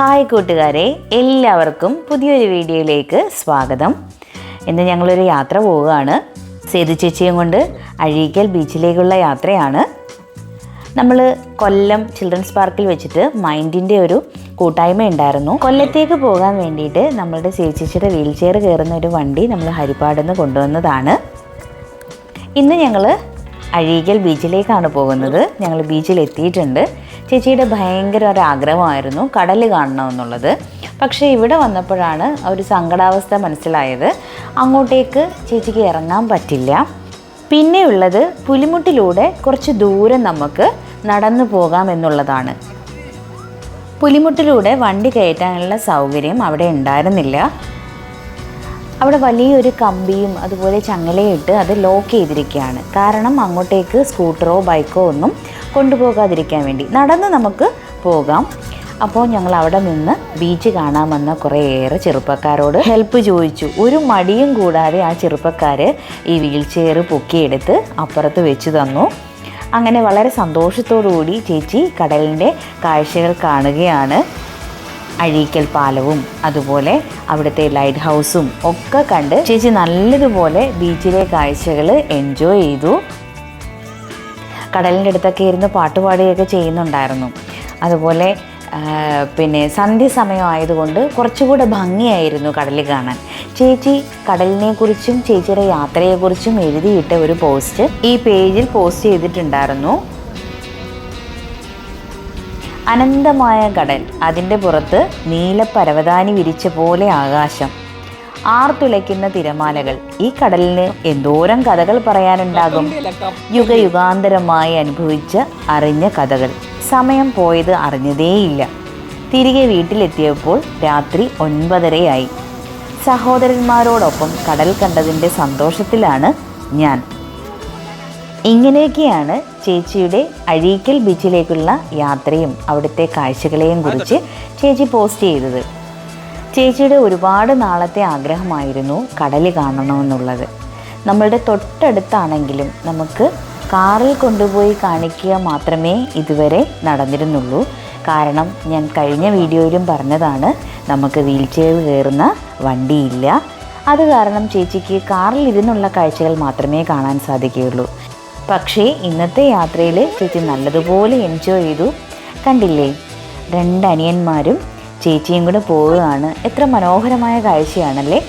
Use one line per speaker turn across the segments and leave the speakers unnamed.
Hi കൂട്ടുകാരെ എല്ലാവർക്കും പുതിയൊരു വീഡിയോയിലേക്ക് സ്വാഗതം. ഇന്ന് ഞങ്ങളൊരു യാത്ര പോവുകയാണ്. സേതു ചേച്ചിയും കൊണ്ട് അഴീക്കൽ ബീച്ചിലേക്കുള്ള യാത്രയാണ്. നമ്മൾ കൊല്ലം ചിൽഡ്രൻസ് പാർക്കിൽ വെച്ചിട്ട് മൈൻഡിന്റെ ഒരു കൂട്ടായ്മ ഉണ്ടായിരുന്നു. കൊല്ലത്തേക്ക് പോകാൻ വേണ്ടിയിട്ട് നമ്മളുടെ ചേച്ചിയുടെ വീൽ ചെയർ കയറുന്ന ഒരു വണ്ടി നമ്മൾ ഹരിപ്പാടിൽ നിന്ന് കൊണ്ടുവന്നതാണ്. ഇന്ന് ഞങ്ങൾ അഴീക്കൽ ബീച്ചിലേക്കാണ് പോകുന്നത്. ഞങ്ങൾ ബീച്ചിൽ എത്തിയിട്ടുണ്ട് ചേച്ചിയുടെ ഭയങ്കര ഒരു ആഗ്രഹമായിരുന്നു കടൽ കാണണമെന്നുള്ളത് പക്ഷേ ഇവിടെ വന്നപ്പോഴാണ് ഒരു സങ്കടാവസ്ഥ മനസ്സിലായത്. അങ്ങോട്ടേക്ക് ചേച്ചിക്ക് ഇറങ്ങാൻ പറ്റില്ല. പിന്നെയുള്ളത് പുലിമുട്ടിലൂടെ കുറച്ച് ദൂരം നമുക്ക് നടന്നു പോകാം എന്നുള്ളതാണ്. പുലിമുട്ടിലൂടെ വണ്ടി കയറ്റാനുള്ള സൗകര്യം അവിടെ ഉണ്ടായിരുന്നില്ല. അവിടെ വലിയൊരു കമ്പിയും അതുപോലെ ചങ്ങലയും ഇട്ട് അത് ലോക്ക് ചെയ്തിരിക്കുകയാണ്. കാരണം അങ്ങോട്ടേക്ക് സ്കൂട്ടറോ ബൈക്കോ ഒന്നും കൊണ്ടുപോകാതിരിക്കാൻ വേണ്ടി. നടന്ന് നമുക്ക് പോകാം. അപ്പോൾ ഞങ്ങൾ അവിടെ നിന്ന് ബീച്ച് കാണാമെന്ന കുറേയേറെ ചെറുപ്പക്കാരോട് ഹെൽപ്പ് ചോദിച്ചു. ഒരു മടിയും കൂടാതെ ആ ചെറുപ്പക്കാർ ഈ വീൽ ചെയർ പൊക്കിയെടുത്ത് അപ്പുറത്ത് വെച്ച് തന്നു. അങ്ങനെ വളരെ സന്തോഷത്തോടു കൂടി ചേച്ചി കടലിന്റെ കാഴ്ചകൾ കാണുകയാണ്. അഴീക്കൽ പാലവും അതുപോലെ അവിടുത്തെ ലൈറ്റ് ഹൗസും ഒക്കെ കണ്ട് ചേച്ചി നല്ലതുപോലെ ബീച്ചിലെ കാഴ്ചകൾ എൻജോയ് ചെയ്തു. കടലിന്റെ അടുത്തൊക്കെ ഇരുന്ന് പാട്ടുപാടുകയൊക്കെ ചെയ്യുന്നുണ്ടായിരുന്നു. അതുപോലെ പിന്നെ സന്ധ്യ സമയമായതുകൊണ്ട് കുറച്ചുകൂടെ ഭംഗിയായിരുന്നു കടൽ കാണാൻ. ചേച്ചി കടലിനെക്കുറിച്ചും ചേച്ചിയുടെ യാത്രയെക്കുറിച്ചും എഴുതിയിട്ട ഒരു പോസ്റ്റ് ഈ പേജിൽ പോസ്റ്റ് ചെയ്തിട്ടുണ്ടായിരുന്നു. അനന്തമായ കടൽ അതിന്റെ പുറത്ത് നീലപ്പരവതാനി വിരിച്ച പോലെ ആകാശം. ആർത്തുലയ്ക്കുന്ന തിരമാലകൾ. ഈ കടലിന് എന്തോരം കഥകൾ പറയാനുണ്ടാകും? യുഗയുഗാന്തരമായി അനുഭവിച്ച അറിഞ്ഞ കഥകൾ. സമയം പോയത് അറിഞ്ഞതേയില്ല. തിരികെ വീട്ടിലെത്തിയപ്പോൾ രാത്രി ഒൻപതരയായി. സഹോദരന്മാരോടൊപ്പം കടൽ കണ്ടതിന്റെ സന്തോഷത്തിലാണ് ഞാൻ. ഇങ്ങനെയൊക്കെയാണ് ചേച്ചിയുടെ അഴീക്കൽ ബീച്ചിലേക്കുള്ള യാത്രയും അവിടുത്തെ കാഴ്ചകളെയും കുറിച്ച് ചേച്ചി പോസ്റ്റ് ചെയ്തത്. ചേച്ചിയുടെ ഒരുപാട് നാളത്തെ ആഗ്രഹമായിരുന്നു കടൽ കാണണമെന്നുള്ളത്. നമ്മളുടെ തൊട്ടടുത്താണെങ്കിലും നമുക്ക് കാറിൽ കൊണ്ടുപോയി കാണിക്കുക മാത്രമേ ഇതുവരെ നടന്നിരുന്നുള്ളൂ. കാരണം ഞാൻ കഴിഞ്ഞ വീഡിയോയിലും പറഞ്ഞതാണ് നമുക്ക് വീൽ ചെയർ കയറുന്ന വണ്ടിയില്ല. അത് കാരണം ചേച്ചിക്ക് കാറിൽ ഇരുന്നുള്ള കാഴ്ചകൾ മാത്രമേ കാണാൻ സാധിക്കുകയുള്ളൂ. പക്ഷേ ഇന്നത്തെ യാത്രയിൽ ചേച്ചി നല്ലതുപോലെ എൻജോയ് ചെയ്തു. കണ്ടില്ലേ? രണ്ട് അനിയന്മാരും ചേച്ചിയും കൂടെ പോവുകയാണ്. എത്ര മനോഹരമായ കാഴ്ചയാണല്ലേ?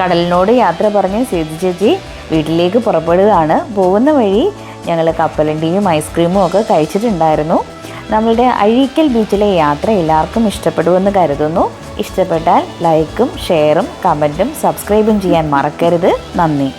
കടലിനോട് യാത്ര പറഞ്ഞ് സേതു ചേച്ചി വീട്ടിലേക്ക് പുറപ്പെടുകയാണ്. പോകുന്ന വഴി ഞങ്ങൾ കപ്പലണ്ടിയും ഐസ്ക്രീമും ഒക്കെ കഴിച്ചിട്ടുണ്ടായിരുന്നു. നമ്മളുടെ അഴീക്കൽ ബീച്ചിലെ യാത്ര എല്ലാവർക്കും ഇഷ്ടപ്പെടുമെന്ന് കരുതുന്നു. ഇഷ്ടപ്പെട്ടാൽ ലൈക്കും ഷെയറും കമന്റും സബ്സ്ക്രൈബും ചെയ്യാൻ മറക്കരുത്. നന്ദി.